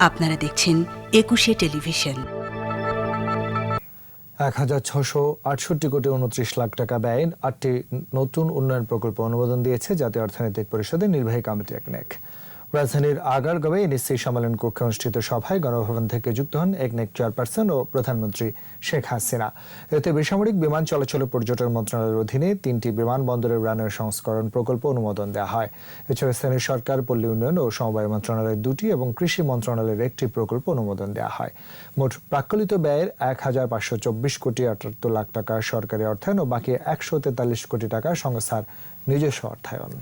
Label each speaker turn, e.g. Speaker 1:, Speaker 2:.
Speaker 1: আপনারা দেখছেন একুশে টেলিভিশন।
Speaker 2: এক হাজার ছশো আটষট্টি কোটি উনত্রিশ লাখ টাকা ব্যয়ে আটটি নতুন উন্নয়ন প্রকল্প অনুমোদন দিয়েছে জাতীয় অর্থনৈতিক পরিষদের নির্বাহী কমিটি একনেক রাজধানীর আগারগাঁওয়ে এনএসসি সম্মেলন কক্ষে অনুষ্ঠিত সভায় গণভবন থেকে যুক্ত হন একনেক চেয়ারপারসন ও প্রধানমন্ত্রী শেখ হাসিনা। এতে বেসামরিক বিমান চলাচল ও পর্যটন মন্ত্রণালয়ের অধীনে তিনটি বিমানবন্দরের উন্নয়ন সংস্করণ প্রকল্প অনুমোদন দেওয়া হয়। এছাড়া স্থানীয় সরকার, পল্লী উন্নয়ন ও সমবায় মন্ত্রণালয়ের দুটি এবং কৃষি মন্ত্রণালয়ের একটি প্রকল্প অনুমোদন দেওয়া হয়। মোট প্রাক্কলিত ব্যয়ের এক হাজার পাঁচশো চব্বিশ কোটি আটাত্তর লাখ টাকা সরকারি অর্থায়ন ও বাকি একশো তেতাল্লিশ কোটি টাকা সংস্থার নিজস্ব অর্থায়ন।